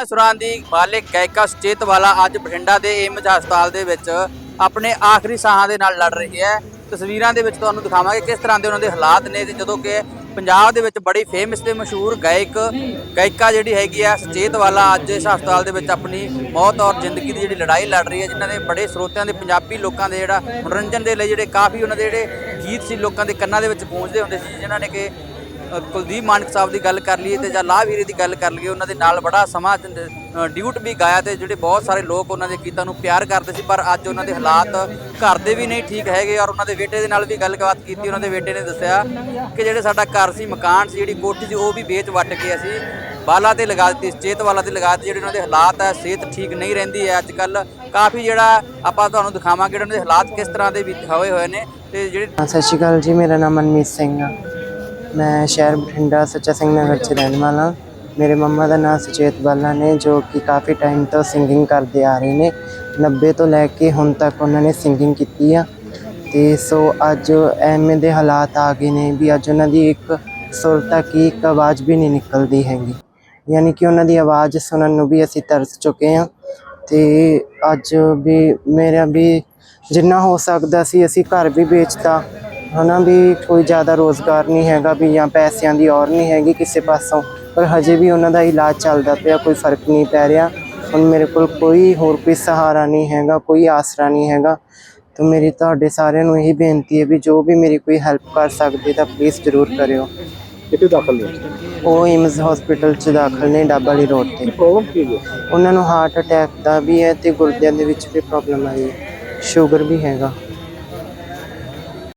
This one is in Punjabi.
ਉੱਚੀਆਂ ਸੁਰਾਂ ਦੀ ਮਾਲਿਕ ਗਾਇਕਾ ਸੁਚੇਤ ਵਾਲਾ ਅੱਜ ਬਠਿੰਡਾ ਦੇ ਏਮਜ ਹਸਪਤਾਲ ਦੇ ਵਿੱਚ ਆਪਣੇ ਆਖਰੀ ਸਾਹਾਂ ਦੇ ਨਾਲ ਲੜ ਰਹੀ ਹੈ। ਤਸਵੀਰਾਂ ਦੇ ਵਿੱਚ ਤੁਹਾਨੂੰ ਦਿਖਾਵਾਂਗੇ ਕਿਸ ਤਰ੍ਹਾਂ ਦੇ ਉਹਨਾਂ ਦੇ ਹਾਲਾਤ ਨੇ ਤੇ ਜਦੋਂ ਕਿ ਪੰਜਾਬ ਦੇ ਵਿੱਚ ਬੜੀ ਫੇਮਸ ਤੇ ਮਸ਼ਹੂਰ ਗਾਇਕ, ਗਾਇਕਾ ਜਿਹੜੀ ਹੈਗੀ ਆ ਸੁਚੇਤ ਵਾਲਾ ਅੱਜ ਇਸ ਹਸਪਤਾਲ ਦੇ ਵਿੱਚ ਆਪਣੀ ਮੌਤ ਔਰ ਜ਼ਿੰਦਗੀ ਦੀ ਜਿਹੜੀ ਲੜਾਈ ਲੜ ਰਹੀ ਹੈ, ਜਿਨ੍ਹਾਂ ਦੇ ਬੜੇ ਸਰੋਤਿਆਂ ਦੇ ਪੰਜਾਬੀ ਲੋਕਾਂ ਦੇ ਜਿਹੜਾ ਮਨੋਰੰਜਨ ਦੇ ਲਈ ਜਿਹੜੇ ਕਾਫੀ ਉਹਨਾਂ ਦੇ ਜਿਹੜੇ ਗੀਤ ਸੀ, ਲੋਕਾਂ ਦੇ ਕੰਨਾਂ ਦੇ ਵਿੱਚ ਗੂੰਜਦੇ ਹੁੰਦੇ ਸੀ, ਜਿਨ੍ਹਾਂ ਨੇ ਕਿ ਅ, ਕੁਲਦੀਪ ਮਾਨਕ ਸਾਹਿਬ ਦੀ ਗੱਲ ਕਰ ਲਈਏ ਤੇ ਜਾਂ ਲਾਹ ਵੀਰੇ ਦੀ ਗੱਲ ਕਰ ਲਈਏ ਉਹਨਾਂ ਦੇ ਨਾਲ ਬੜਾ ਸਮਾਂ ਅ, ਡਿਊਟ ਵੀ ਗਾਇਆ ਤੇ ਜਿਹੜੇ ਬਹੁਤ ਸਾਰੇ ਲੋਕ ਉਹਨਾਂ ਦੇ ਗੀਤਾਂ ਨੂੰ ਪਿਆਰ ਕਰਦੇ ਸੀ ਪਰ ਅੱਜ ਉਹਨਾਂ ਦੇ ਹਾਲਾਤ ਘਰ ਦੇ ਵੀ ਨਹੀਂ ਠੀਕ ਹੈਗੇ ਔਰ ਉਹਨਾਂ ਦੇ ਬੇਟੇ ਦੇ ਨਾਲ ਵੀ ਗੱਲਬਾਤ ਕੀਤੀ ਉਹਨਾਂ ਦੇ ਬੇਟੇ ਨੇ ਦੱਸਿਆ ਕਿ ਜਿਹੜੇ ਸਾਡਾ ਘਰ ਸੀ ਮਕਾਨ ਸੀ ਜਿਹੜੀ ਕੋਠੀ ਸੀ ਉਹ ਵੀ ਵੇਚ ਵੱਟ ਕੇ ਅਸੀਂ। ਬਾਲਾ ਤੇ ਲਗਾ ਦਿੱਤੀ ਚੇਤ ਵਾਲਾ ਤੇ ਲਗਾ ਦਿੱਤੀ ਜਿਹੜੇ ਉਹਨਾਂ ਦੇ ਹਾਲਾਤ ਹੈ ਸਿਹਤ ਠੀਕ ਨਹੀਂ ਰਹਿੰਦੀ ਹੈ ਅੱਜ ਕੱਲ ਕਾਫੀ ਜਿਹੜਾ ਆਪਾਂ ਤੁਹਾਨੂੰ ਦਿਖਾਵਾਂਗੇ ਉਹਨਾਂ ਦੇ ਹਾਲਾਤ ਕਿਸ ਤਰ੍ਹਾਂ ਦੇ ਵੀ ਹੋਏ ਹੋਏ ਨੇ ਤੇ ਜਿਹੜੇ ਸਤਿ ਸ਼੍ਰੀ ਅਕਾਲ ਜੀ ਮੇਰਾ ਨਾਮ ਮਨਮੀਤ ਸਿੰਘ ਆ। ਮੈਂ ਸ਼ਹਿਰ ਬਠਿੰਡਾ ਸੱਚਾ ਸਿੰਘ ਨਗਰ ਚ ਰਹਿਣ ਵਾਲਾ ਮੇਰੇ ਮੰਮਾ ਦਾ ਨਾਮ ਸੁਚੇਤ ਬਾਲਾ ਨੇ, ਜੋ ਕਿ ਕਾਫੀ ਟਾਈਮ ਤੋਂ ਸਿੰਗਿੰਗ ਕਰਦੇ ਆ ਰਹੇ ਨੇ। 90 ਤੋਂ ਲੈ ਕੇ ਹੁਣ ਤੱਕ ਉਹਨਾਂ ਨੇ ਸਿੰਗਿੰਗ ਕੀਤੀ ਆ। ਤੇ ਸੋ ਅੱਜ ਐਵੇਂ ਦੇ ਹਾਲਾਤ ਆ ਗਏ ਨੇ ਵੀ ਅੱਜ ਉਹਨਾਂ ਦੀ ਇੱਕ ਸੁਰ ਤੱਕ ਹੀ ਇੱਕ ਆਵਾਜ਼ ਵੀ ਨਹੀਂ ਨਿਕਲਦੀ ਹੈਗੀ। ਯਾਨੀ ਕਿ ਉਹਨਾਂ ਦੀ ਆਵਾਜ਼ ਸੁਣਨ ਨੂੰ ਵੀ ਅਸੀਂ ਤਰਸ ਚੁੱਕੇ ਹਾਂ। ਤੇ ਅੱਜ ਵੀ ਮੇਰਾ ਵੀ ਜਿੰਨਾ ਹੋ ਸਕਦਾ ਸੀ ਅਸੀਂ ਘਰ ਵੀ ਵੇਚਤਾ। ਹਨਾ ਵੀ ਕੋਈ ਜ਼ਿਆਦਾ ਰੋਜ਼ਗਾਰ ਨਹੀਂ ਹੈਗਾ ਵੀ ਜਾਂ ਪੈਸਿਆਂ ਦੀ ਔਰ ਨਹੀਂ ਹੈਗੀ ਕਿਸੇ ਪਾਸੋਂ। ਪਰ ਹਜੇ ਵੀ ਉਹਨਾਂ ਦਾ ਇਲਾਜ ਚੱਲਦਾ ਪਿਆ ਕੋਈ ਫ਼ਰਕ ਨਹੀਂ ਪੈ ਰਿਹਾ। ਹੁਣ ਮੇਰੇ ਕੋਲ ਕੋਈ ਹੋਰ ਕੋਈ ਸਹਾਰਾ ਨਹੀਂ ਹੈਗਾ ਕੋਈ ਆਸਰਾ ਨਹੀਂ ਹੈਗਾ। ਤਾਂ ਮੇਰੀ ਤੁਹਾਡੇ ਸਾਰਿਆਂ ਨੂੰ ਇਹੀ ਬੇਨਤੀ ਹੈ ਵੀ ਜੋ ਵੀ ਮੇਰੀ ਕੋਈ ਹੈਲਪ ਕਰ ਸਕਦੇ ਤਾਂ ਪਲੀਜ਼ ਜ਼ਰੂਰ ਕਰਿਓ। ਕਿਤੇ ਦਾਖਲ ਨੇ? ਉਹ ਏਮਜ਼ ਹਸਪੀਟਲ 'ਚ ਦਾਖਲ ਨੇ ਡੱਬ ਵਾਲੀ ਰੋਡ ਤੇ। ਪ੍ਰੋਬਲਮ ਕੀ ਹੈ? ਉਹਨਾਂ ਨੂੰ ਹਾਰਟ ਅਟੈਕ ਦਾ ਵੀ ਹੈ ਤੇ ਗੁਰਦਿਆਂ ਦੇ ਵਿੱਚ ਵੀ ਪ੍ਰੋਬਲਮ ਆਈ ਹੈ। ਸ਼ੂਗਰ ਵੀ ਹੈਗਾ।